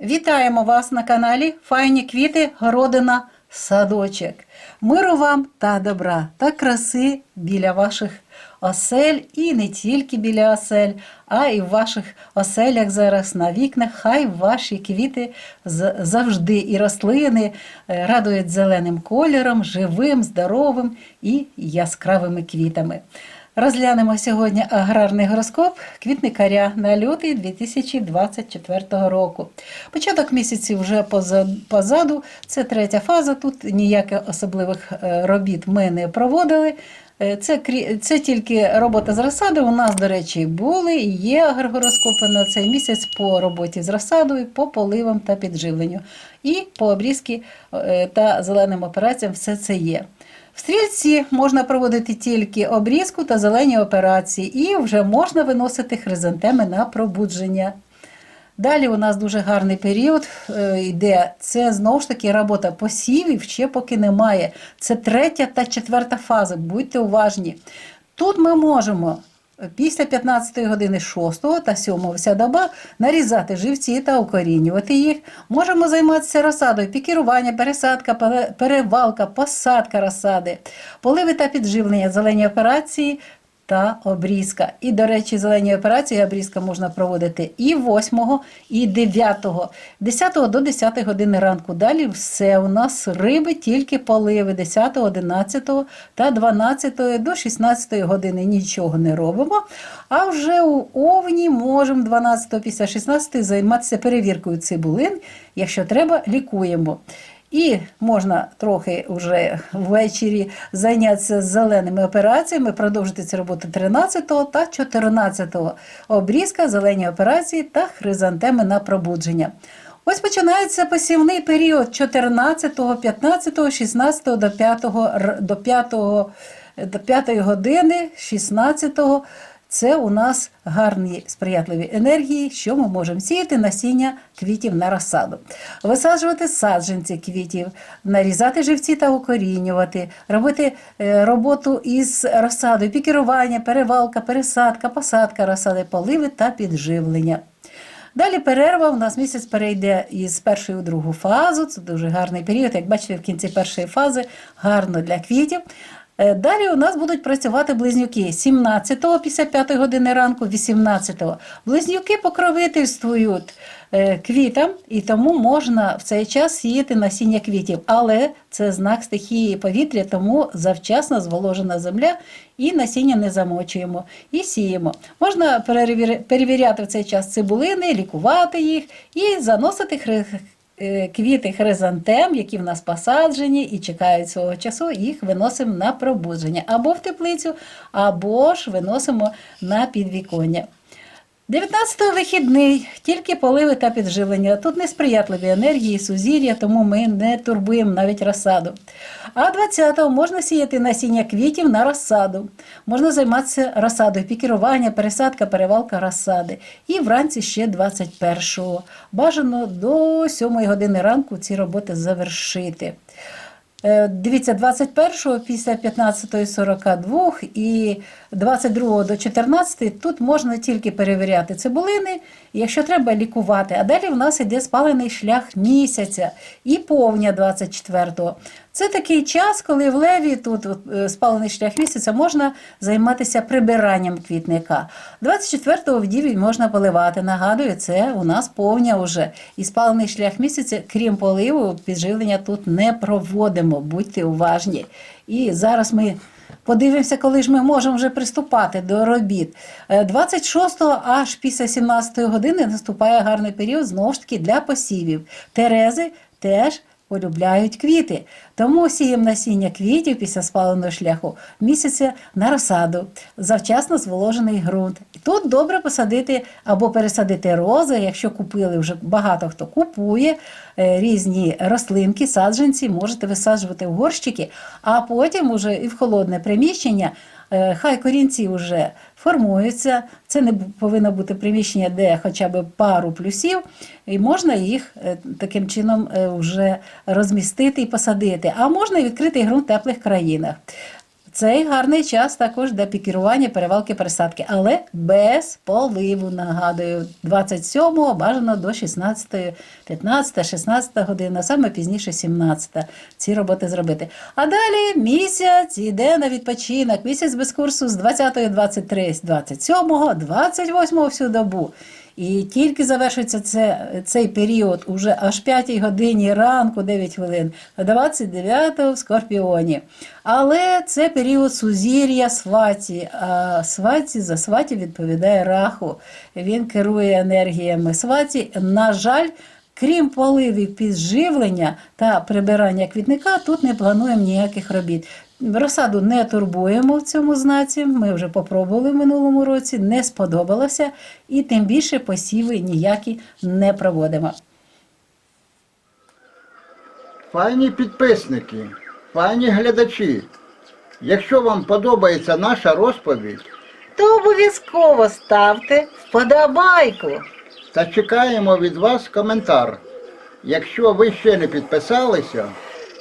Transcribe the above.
Вітаємо вас на каналі Файні квіти, городина, садочок. Миру вам та добра та краси біля ваших осель і не тільки біля осель, а і в ваших оселях зараз на вікнах. Хай ваші квіти завжди і рослини е, радують зеленим кольором, живим, здоровим і яскравими квітами. Розглянемо сьогодні аграрний гороскоп квітникаря на лютий 2024 року. Початок місяці вже поза- позаду, це третя фаза. Тут ніяких особливих е, робіт ми не проводили. Е, Це, це тільки робота з розсадою. У нас, до речі, були і є агрогороскопи на цей місяць по роботі з розсадою, по поливам та підживленню. І по обрізки е, та зеленим операціям все це є. В стрільці можна проводити тільки обрізку та зелені операції, і вже можна виносити хризантеми на пробудження. Далі у нас дуже гарний період е, йде. Це знову ж таки робота посівів ще поки немає. Це третя та четверта фази. Будьте уважні. Тут ми можемо після 15 години 6 та 7 вся доба нарізати живці та укорінювати їх. Можемо займатися розсадою, пікірування, пересадка, пере- перевалка, посадка розсади, поливи та підживлення, зелені операції та обрізка. І, до речі, зелені операції обрізка можна проводити і 8, і 9, 10 до 10 години ранку. Далі все у нас риби, тільки поливи 10, 11 та 12 до 16 години нічого не робимо. А вже у овні можемо 12 після 16 займатися перевіркою цибулин. Якщо треба, лікуємо. І можна трохи вже ввечері зайнятися зеленими операціями, продовжити цю роботу 13 та 14 обрізка, зелені операції та хризантеми на пробудження. Ось починається посівний період 14, 15, 16 до 5, р- до 5, до 5 години, 16 це у нас гарні сприятливі енергії, що ми можемо сіяти насіння квітів на розсаду, висаджувати саджанці квітів, нарізати живці та укорінювати, робити е, роботу із розсадою, пікірування, перевалка, пересадка, посадка розсади, поливи та підживлення. Далі перерва у нас місяць перейде із першої у другу фазу. Це дуже гарний період. Як бачите, в кінці першої фази гарно для квітів. Е, Далі у нас будуть працювати близнюки 17-го після 5 години ранку, 18-го. Близнюки покровительствують е, квітам, і тому можна в цей час сіяти насіння квітів. Але це знак стихії повітря, тому завчасно зволожена земля і насіння не замочуємо і сіємо. Можна перевіряти в цей час цибулини, лікувати їх і заносити е, квіти хризантем, які в нас посаджені і чекають свого часу, їх виносимо на пробудження або в теплицю, або ж виносимо на підвіконня. 19-го вихідний, тільки поливи та підживлення. Тут несприятливі енергії, сузір'я, тому ми не турбуємо навіть розсаду. А 20-го можна сіяти насіння квітів на розсаду. Можна займатися розсадою, пікірування, пересадка, перевалка розсади. І вранці ще 21-го. Бажано до 7 години ранку ці роботи завершити. Е, Дивіться, 21-го після 15.42 і 22 до 14 тут можна тільки перевіряти цибулини, якщо треба лікувати. А далі в нас іде спалений шлях місяця і повня 24-го. Це такий час, коли в леві тут е, спалений шлях місяця можна займатися прибиранням квітника. 24-го в діві можна поливати. Нагадую, це у нас повня вже. І спалений шлях місяця, крім поливу, підживлення тут не проводимо. Будьте уважні. І зараз ми Подивимося, коли ж ми можемо вже приступати до робіт. Е, 26-го аж після 17-ї години наступає гарний період знову ж таки для посівів. Терези теж полюбляють квіти. Тому сіємо насіння квітів після спаленого шляху місяця на розсаду, завчасно зволожений ґрунт. Тут добре посадити або пересадити рози, якщо купили вже багато хто купує е, різні рослинки, саджанці, можете висаджувати в горщики, а потім уже і в холодне приміщення. Е, Хай корінці вже формуються. Це не повинно бути приміщення, де хоча б пару плюсів, і можна їх е, таким чином е, вже розмістити і посадити. А можна і відкритий ґрунт в теплих країнах. Цей гарний час також для пікірування, перевалки, пересадки, але без поливу. Нагадую, 27-го бажано до 16-ї, 15 16 година, саме пізніше 17 ці роботи зробити. А далі місяць йде на відпочинок. Місяць без курсу з 20, 23, 27, 28 всю добу. І тільки завершується це, цей період уже аж 5 годині ранку, 9 хвилин, 29 в Скорпіоні. Але це період сузір'я сваті. А сваті за сваті відповідає раху. Він керує енергіями сваті. На жаль, Крім поливів підживлення та прибирання квітника, тут не плануємо ніяких робіт. Розсаду не турбуємо в цьому знаці. Ми вже попробували в минулому році, не сподобалося, і тим більше посіви ніякі не проводимо. Файні підписники, файні глядачі. Якщо вам подобається наша розповідь, То обов'язково ставте вподобайку. та чекаємо від вас коментар. Якщо ви ще не підписалися,